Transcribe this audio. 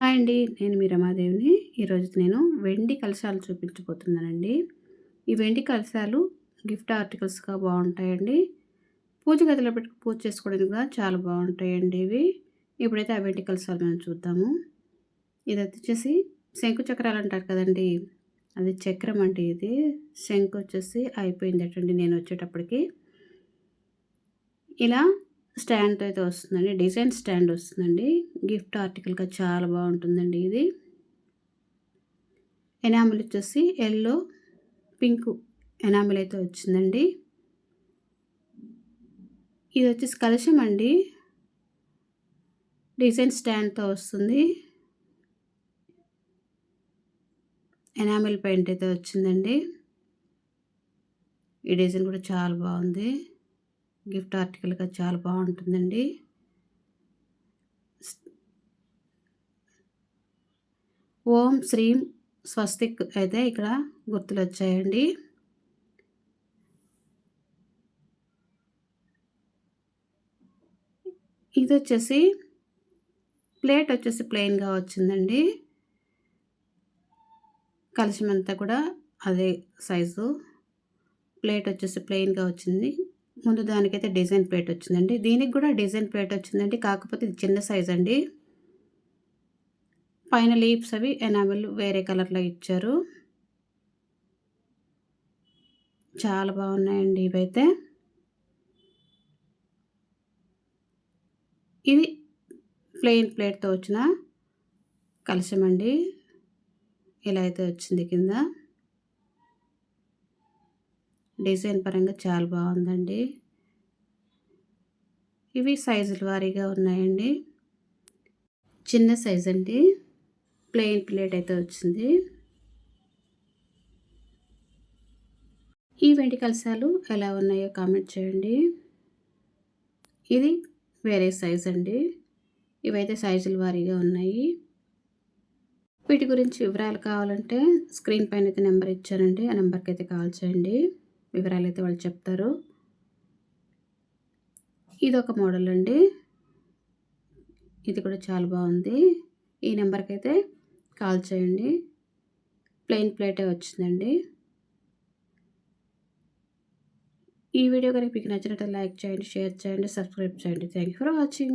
Hi అండి నేను మీ రమాదేవిని. ఈరోజు నేను వెండి కలశాలు చూపించబోతున్నానండి. ఈ వెండి కలశాలు గిఫ్ట్ ఆర్టికల్స్గా బాగుంటాయండి. పూజ గదిలో పెట్టి పూజ చేసుకోవడానికి కూడా చాలా బాగుంటాయండి ఇవి. ఇప్పుడైతే ఆ వెండి కలశాలు మనం చూద్దాము ఇది వచ్చేసి శంకు చక్రాలు అంటారు కదండి. అది చక్రం అండి ఇది. శంకు వచ్చేసి అయిపోయిందటండి నేను వచ్చేటప్పటికి. ఇలా స్టాండ్తో అయితే వస్తుందండి. డిజైన్ స్టాండ్ వస్తుందండి. గిఫ్ట్ ఆర్టికల్గా చాలా బాగుంటుందండి ఇది. ఎనామిల్ వచ్చేసి ఎల్లో పింక్ ఎనామిల్ అయితే వచ్చిందండి. ఇది వచ్చేసి కలశం అండి. డిజైన్ స్టాండ్తో వస్తుంది. ఎనామిల్ పెయింట్ అయితే వచ్చిందండి. ఈ డిజైన్ కూడా చాలా బాగుంది. గిఫ్ట్ ఆర్టికల్గా చాలా బాగుంటుందండి. ఓం శ్రీం స్వస్తిక్ అయితే ఇక్కడ గుర్తులు వచ్చాయండి ఇది వచ్చేసి ప్లేట్ వచ్చేసి ప్లెయిన్గా వచ్చిందండి. కలిసిమంతా కూడా అదే సైజు. ప్లేట్ వచ్చేసి ప్లెయిన్గా వచ్చింది. ముందు దానికైతే డిజైన్ ప్లేట్ వచ్చిందండి. దీనికి కూడా డిజైన్ ప్లేట్ వచ్చిందండి. కాకపోతే ఇది చిన్న సైజ్ అండి. పైన లీప్స్ అవి ఎనామిల్ వేరే కలర్లో ఇచ్చారు. చాలా బాగున్నాయండి ఇవైతే. ఇది ప్లెయిన్ ప్లేట్తో వచ్చిన కలశమండి అండి ఇలా అయితే వచ్చింది కింద. డిజైన్ పరంగా చాలా బాగుందండి. ఇవి సైజుల వారీగా ఉన్నాయండి. చిన్న సైజ్ అండి. ప్లెయిన్ ప్లేట్ అయితే వచ్చింది. ఈ వెండి కలసాలు ఎలా ఉన్నాయో కామెంట్ చేయండి. ఇది వేరే సైజ్ అండి. ఇవైతే సైజుల వారీగా ఉన్నాయి. వీటి గురించి వివరాలు కావాలంటే స్క్రీన్ పైన అయితే నెంబర్ ఇచ్చానండి. ఆ నెంబర్కి అయితే కాల్ చేయండి. వివరాలు అయితే వాళ్ళు చెప్తారు. ఇది ఒక మోడల్ అండి. ఇది కూడా చాలా బాగుంది. ఈ నెంబర్కి అయితే కాల్ చేయండి. ప్లెయిన్ ప్లేటే వచ్చిందండి. ఈ వీడియో కనుక మీకు నచ్చినట్టు లైక్ చేయండి షేర్ చేయండి సబ్స్క్రైబ్ చేయండి. Thank you for watching.